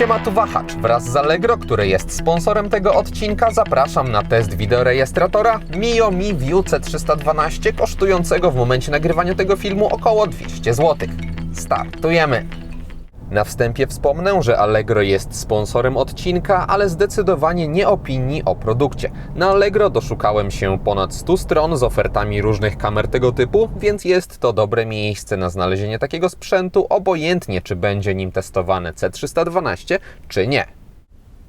Siema tu Wahacz. Wraz z Allegro, które jest sponsorem tego odcinka, zapraszam na test wideorejestratora Mio Mi View C312, kosztującego w momencie nagrywania tego filmu około 200 zł. Startujemy! Na wstępie wspomnę, że Allegro jest sponsorem odcinka, ale zdecydowanie nie opinii o produkcie. Na Allegro doszukałem się ponad 100 stron z ofertami różnych kamer tego typu, więc jest to dobre miejsce na znalezienie takiego sprzętu, obojętnie czy będzie nim testowane C312 czy nie.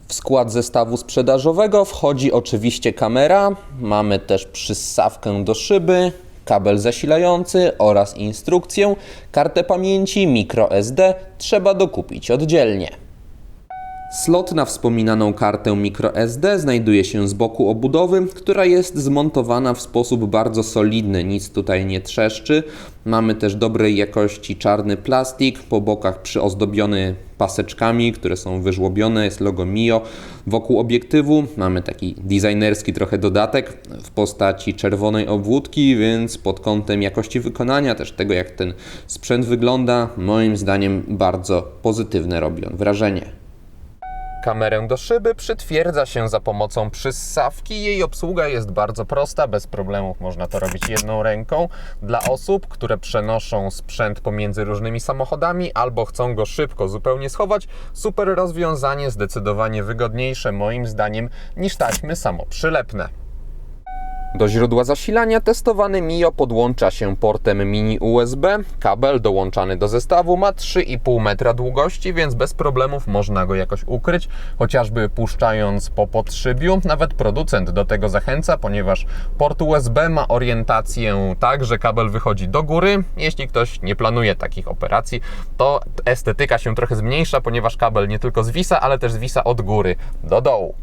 W skład zestawu sprzedażowego wchodzi oczywiście kamera, mamy też przyssawkę do szyby, kabel zasilający oraz instrukcję, kartę pamięci microSD trzeba dokupić oddzielnie. Slot na wspominaną kartę microSD znajduje się z boku obudowy, która jest zmontowana w sposób bardzo solidny, nic tutaj nie trzeszczy. Mamy też dobrej jakości czarny plastik, po bokach przyozdobiony paseczkami, które są wyżłobione, jest logo Mio. Wokół obiektywu mamy taki designerski trochę dodatek w postaci czerwonej obwódki, więc pod kątem jakości wykonania, też tego jak ten sprzęt wygląda, moim zdaniem bardzo pozytywne robi on wrażenie. Kamerę do szyby przytwierdza się za pomocą przyssawki. Jej obsługa jest bardzo prosta, bez problemów można to robić jedną ręką. Dla osób, które przenoszą sprzęt pomiędzy różnymi samochodami albo chcą go szybko zupełnie schować, super rozwiązanie, zdecydowanie wygodniejsze moim zdaniem niż taśmy samoprzylepne. Do źródła zasilania testowany Mio podłącza się portem mini USB. Kabel dołączany do zestawu ma 3,5 metra długości, więc bez problemów można go jakoś ukryć, chociażby puszczając po podszybiu. Nawet producent do tego zachęca, ponieważ port USB ma orientację tak, że kabel wychodzi do góry. Jeśli ktoś nie planuje takich operacji, to estetyka się trochę zmniejsza, ponieważ kabel nie tylko zwisa, ale też zwisa od góry do dołu.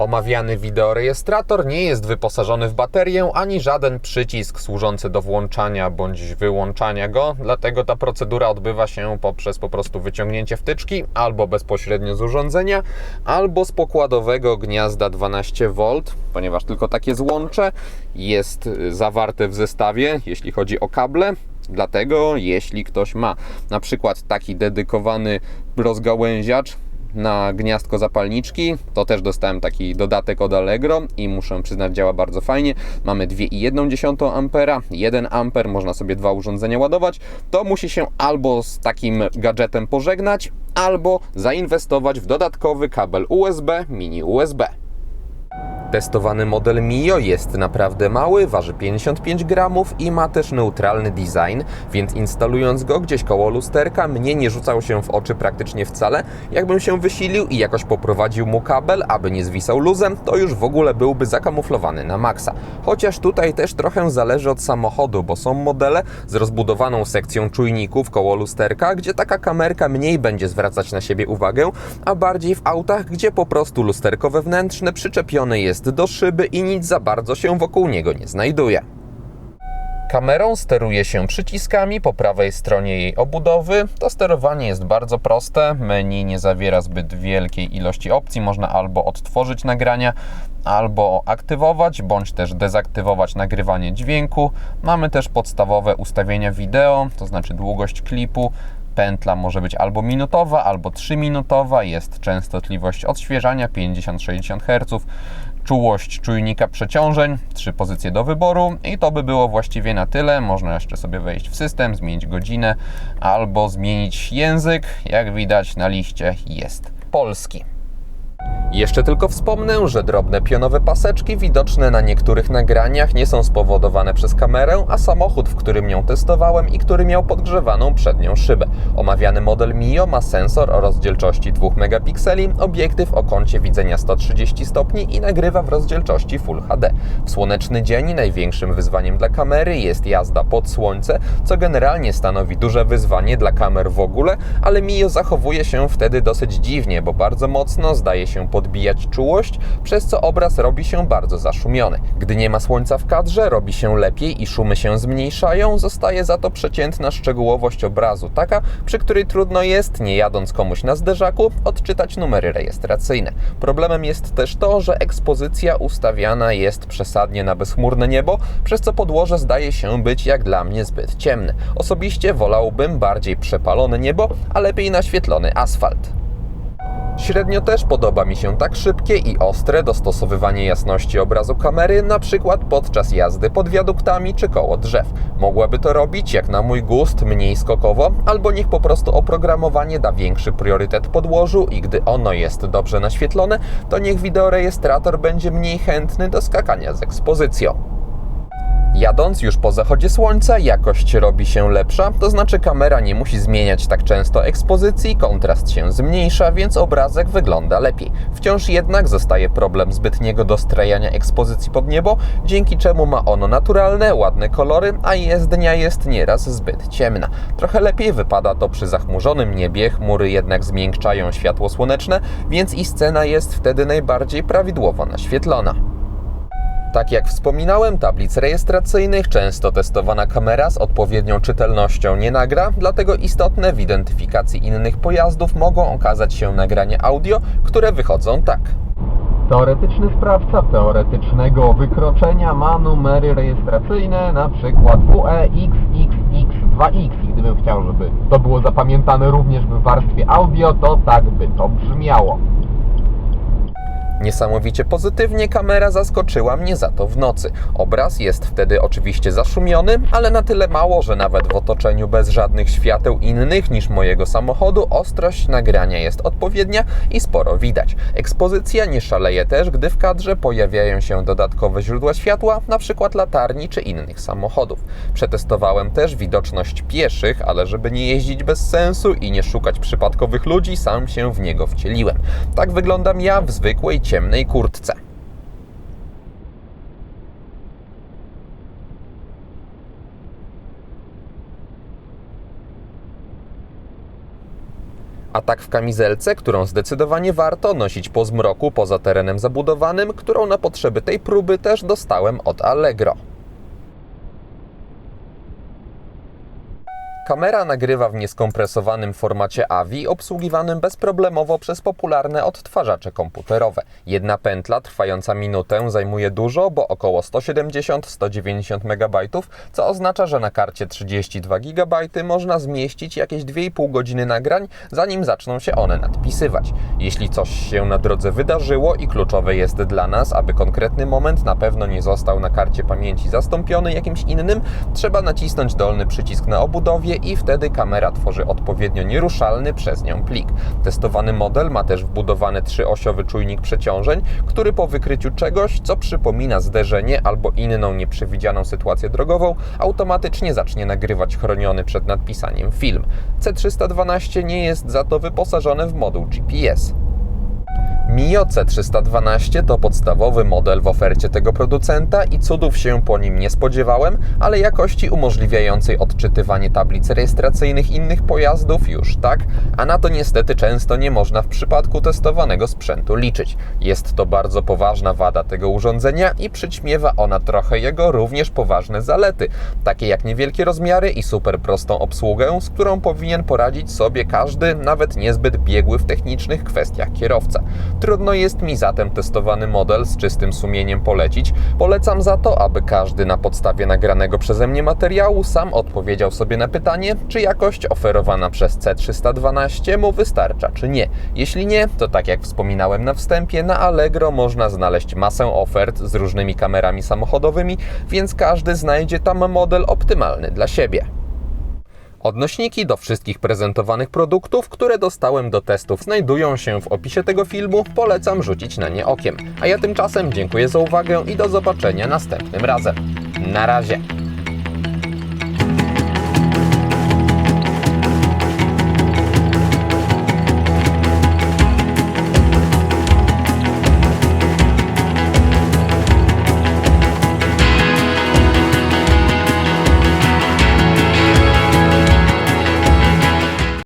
Omawiany wideorejestrator nie jest wyposażony w baterię ani żaden przycisk służący do włączania bądź wyłączania go, dlatego ta procedura odbywa się poprzez po prostu wyciągnięcie wtyczki albo bezpośrednio z urządzenia, albo z pokładowego gniazda 12V, ponieważ tylko takie złącze jest y, zawarte w zestawie, jeśli chodzi o kable. Dlatego, jeśli ktoś ma na przykład taki dedykowany rozgałęziacz, na gniazdko zapalniczki. To też dostałem taki dodatek od Allegro i muszę przyznać, działa bardzo fajnie. Mamy 2,1 ampera, 1 amper, można sobie dwa urządzenia ładować. To musi się albo z takim gadżetem pożegnać, albo zainwestować w dodatkowy kabel USB, mini USB. Testowany model Mio jest naprawdę mały, waży 55 gramów i ma też neutralny design, więc instalując go gdzieś koło lusterka, mnie nie rzucał się w oczy praktycznie wcale. Jakbym się wysilił i jakoś poprowadził mu kabel, aby nie zwisał luzem, to już w ogóle byłby zakamuflowany na maksa. Chociaż tutaj też trochę zależy od samochodu, bo są modele z rozbudowaną sekcją czujników koło lusterka, gdzie taka kamerka mniej będzie zwracać na siebie uwagę, a bardziej w autach, gdzie po prostu lusterko wewnętrzne przyczepione jest do szyby i nic za bardzo się wokół niego nie znajduje. Kamerą steruje się przyciskami po prawej stronie jej obudowy. To sterowanie jest bardzo proste. Menu nie zawiera zbyt wielkiej ilości opcji. Można albo odtworzyć nagrania, albo aktywować, bądź też dezaktywować nagrywanie dźwięku. Mamy też podstawowe ustawienia wideo, to znaczy długość klipu, pętla może być albo minutowa, albo 3-minutowa. Jest częstotliwość odświeżania 50-60 Hz, czułość czujnika przeciążeń, trzy pozycje do wyboru i to by było właściwie na tyle. Można jeszcze sobie wejść w system, zmienić godzinę albo zmienić język. Jak widać na liście jest polski. Jeszcze tylko wspomnę, że drobne pionowe paseczki widoczne na niektórych nagraniach nie są spowodowane przez kamerę, a samochód, w którym ją testowałem i który miał podgrzewaną przednią szybę. Omawiany model Mio ma sensor o rozdzielczości 2 megapikseli, obiektyw o kącie widzenia 130 stopni i nagrywa w rozdzielczości Full HD. W słoneczny dzień największym wyzwaniem dla kamery jest jazda pod słońce, co generalnie stanowi duże wyzwanie dla kamer w ogóle, ale Mio zachowuje się wtedy dosyć dziwnie, bo bardzo mocno zdaje się podbijać czułość, przez co obraz robi się bardzo zaszumiony. Gdy nie ma słońca w kadrze, robi się lepiej i szumy się zmniejszają, zostaje za to przeciętna szczegółowość obrazu, taka, przy której trudno jest, nie jadąc komuś na zderzaku, odczytać numery rejestracyjne. Problemem jest też to, że ekspozycja ustawiana jest przesadnie na bezchmurne niebo, przez co podłoże zdaje się być jak dla mnie zbyt ciemne. Osobiście wolałbym bardziej przepalone niebo, a lepiej naświetlony asfalt. Średnio też podoba mi się tak szybkie i ostre dostosowywanie jasności obrazu kamery, na przykład podczas jazdy pod wiaduktami czy koło drzew. Mogłaby to robić, jak na mój gust, mniej skokowo, albo niech po prostu oprogramowanie da większy priorytet podłożu i gdy ono jest dobrze naświetlone, to niech wideorejestrator będzie mniej chętny do skakania z ekspozycją. Jadąc już po zachodzie słońca, jakość robi się lepsza, to znaczy kamera nie musi zmieniać tak często ekspozycji, kontrast się zmniejsza, więc obrazek wygląda lepiej. Wciąż jednak zostaje problem zbytniego dostrajania ekspozycji pod niebo, dzięki czemu ma ono naturalne, ładne kolory, a jezdnia jest nieraz zbyt ciemna. Trochę lepiej wypada to przy zachmurzonym niebie, chmury jednak zmiękczają światło słoneczne, więc i scena jest wtedy najbardziej prawidłowo naświetlona. Tak jak wspominałem, tablic rejestracyjnych często testowana kamera z odpowiednią czytelnością nie nagra, dlatego istotne w identyfikacji innych pojazdów mogą okazać się nagrania audio, które wychodzą tak. Teoretyczny sprawca teoretycznego wykroczenia ma numery rejestracyjne, E WEXXX2X. I gdybym chciał, żeby to było zapamiętane również w warstwie audio, to tak by to brzmiało. Niesamowicie pozytywnie kamera zaskoczyła mnie za to w nocy. Obraz jest wtedy oczywiście zaszumiony, ale na tyle mało, że nawet w otoczeniu bez żadnych świateł innych niż mojego samochodu ostrość nagrania jest odpowiednia i sporo widać. Ekspozycja nie szaleje też, gdy w kadrze pojawiają się dodatkowe źródła światła, np. latarni czy innych samochodów. Przetestowałem też widoczność pieszych, ale żeby nie jeździć bez sensu i nie szukać przypadkowych ludzi, sam się w niego wcieliłem. Tak wyglądam ja w zwykłej ciemnej kurtce. A tak w kamizelce, którą zdecydowanie warto nosić po zmroku poza terenem zabudowanym, którą na potrzeby tej próby też dostałem od Allegro. Kamera nagrywa w nieskompresowanym formacie AVI, obsługiwanym bezproblemowo przez popularne odtwarzacze komputerowe. Jedna pętla trwająca minutę zajmuje dużo, bo około 170-190 MB, co oznacza, że na karcie 32 GB można zmieścić jakieś 2,5 godziny nagrań, zanim zaczną się one nadpisywać. Jeśli coś się na drodze wydarzyło i kluczowe jest dla nas, aby konkretny moment na pewno nie został na karcie pamięci zastąpiony jakimś innym, trzeba nacisnąć dolny przycisk na obudowie i wtedy kamera tworzy odpowiednio nieruszalny przez nią plik. Testowany model ma też wbudowany trzyosiowy czujnik przeciążeń, który po wykryciu czegoś, co przypomina zderzenie albo inną nieprzewidzianą sytuację drogową, automatycznie zacznie nagrywać chroniony przed nadpisaniem film. C312 nie jest za to wyposażone w moduł GPS. Mio C312 to podstawowy model w ofercie tego producenta i cudów się po nim nie spodziewałem, ale jakości umożliwiającej odczytywanie tablic rejestracyjnych innych pojazdów już tak, a na to niestety często nie można w przypadku testowanego sprzętu liczyć. Jest to bardzo poważna wada tego urządzenia i przyćmiewa ona trochę jego również poważne zalety, takie jak niewielkie rozmiary i super prostą obsługę, z którą powinien poradzić sobie każdy, nawet niezbyt biegły w technicznych kwestiach kierowca. Trudno jest mi zatem testowany model z czystym sumieniem polecić. Polecam za to, aby każdy na podstawie nagranego przeze mnie materiału sam odpowiedział sobie na pytanie, czy jakość oferowana przez C312 mu wystarcza, czy nie. Jeśli nie, to tak jak wspominałem na wstępie, na Allegro można znaleźć masę ofert z różnymi kamerami samochodowymi, więc każdy znajdzie tam model optymalny dla siebie. Odnośniki do wszystkich prezentowanych produktów, które dostałem do testów, znajdują się w opisie tego filmu. Polecam rzucić na nie okiem. A ja tymczasem dziękuję za uwagę i do zobaczenia następnym razem. Na razie.